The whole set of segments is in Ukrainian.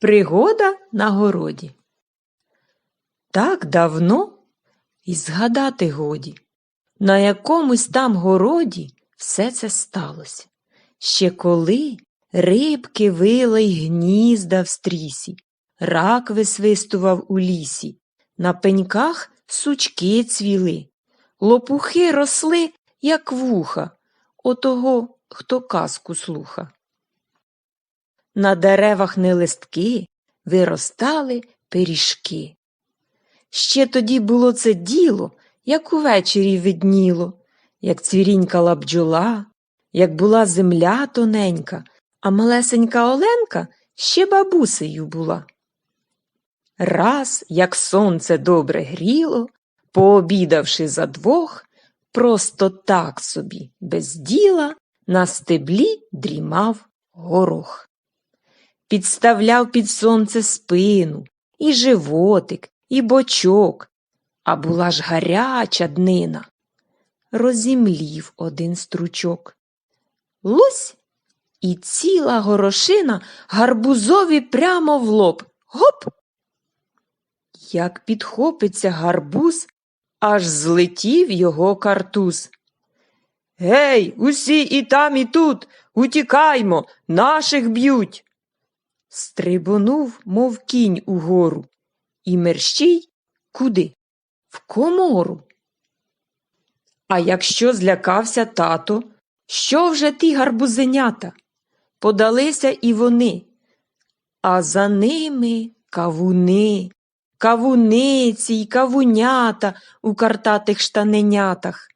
Пригода на городі. Так давно і згадати годі, на якомусь там городі все це сталося. Ще коли рибки вила й гнізда в стрісі, рак висвистував у лісі, на пеньках сучки цвіли, лопухи росли, як вуха, отого, хто казку слуха. На деревах не листки виростали пиріжки. Ще тоді було це діло, як увечері видніло, як цвірінькала бджола, як була земля тоненька, а малесенька Оленка ще бабусею була. Раз, як сонце добре гріло, пообідавши за двох, просто так собі, без діла, на стеблі дрімав горох підставляв під сонце спину, і животик, і бочок, а була ж гаряча днина. Розімлів один стручок. Лусь і ціла горошина гарбузові прямо в лоб. Гоп! Як підхопиться гарбуз, аж злетів його картуз. Гей, усі і там, і тут, утікаймо, наших б'ють. Стрибонув, мов кінь угору, і мерщій куди? В комору. А якщо злякався тато, що вже ті гарбузенята? Подалися і вони, а за ними кавуни, кавуниці й кавунята у картатих штаненятах.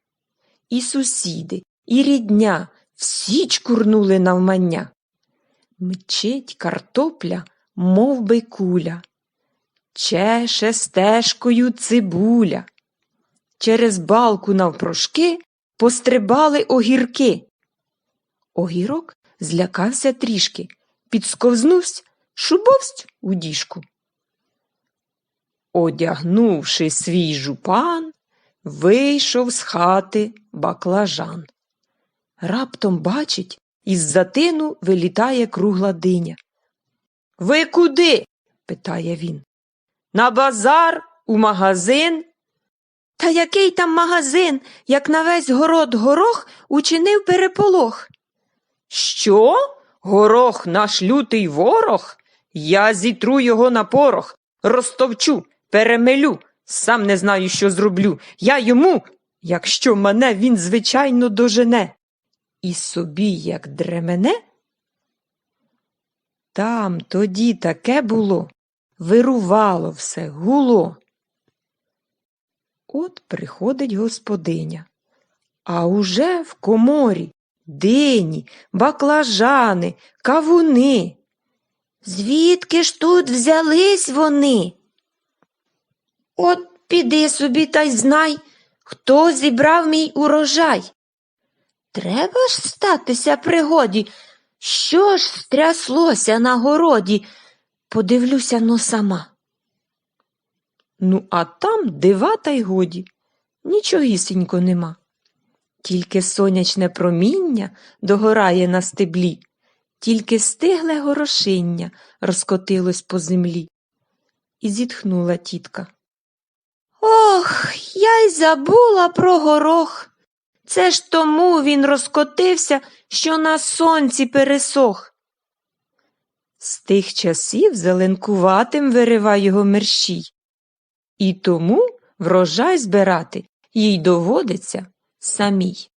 І сусіди, і рідня всі чкурнули навмання. Мчить картопля, мов би куля, чеше стежкою цибуля. Через балку навпрошки пострибали огірки. Огірок злякався трішки, підсковзнувсь, шубовсть у діжку. Одягнувши свій жупан, вийшов з хати баклажан. Раптом бачить, із затину вилітає кругла диня. Ви куди? питає він. На базар, у магазин. Та який там магазин, як на весь город горох учинив переполох? Що? Горох наш лютий ворог? Я зітру його на порох, розтовчу, перемелю, сам не знаю, що зроблю. Я йому, якщо мене він, звичайно, дожене і собі як дремене? Там тоді таке було, вирувало все, гуло. От приходить господиня, а уже в коморі дині, баклажани, кавуни. Звідки ж тут взялись вони? От піди собі та й знай, хто зібрав мій урожай. Треба ж статися пригоді. Що ж стряслося на городі? Подивлюся но сама. Ну, а там дива та й годі, нічогісінько нема. Тільки сонячне проміння догорає на стеблі, тільки стигле горошиння розкотилось по землі. І зітхнула тітка. Ох, я й забула про горох. Це ж тому він розкотився, що на сонці пересох. З тих часів зеленкуватим вирива його мерщій, і тому врожай збирати їй доводиться самій.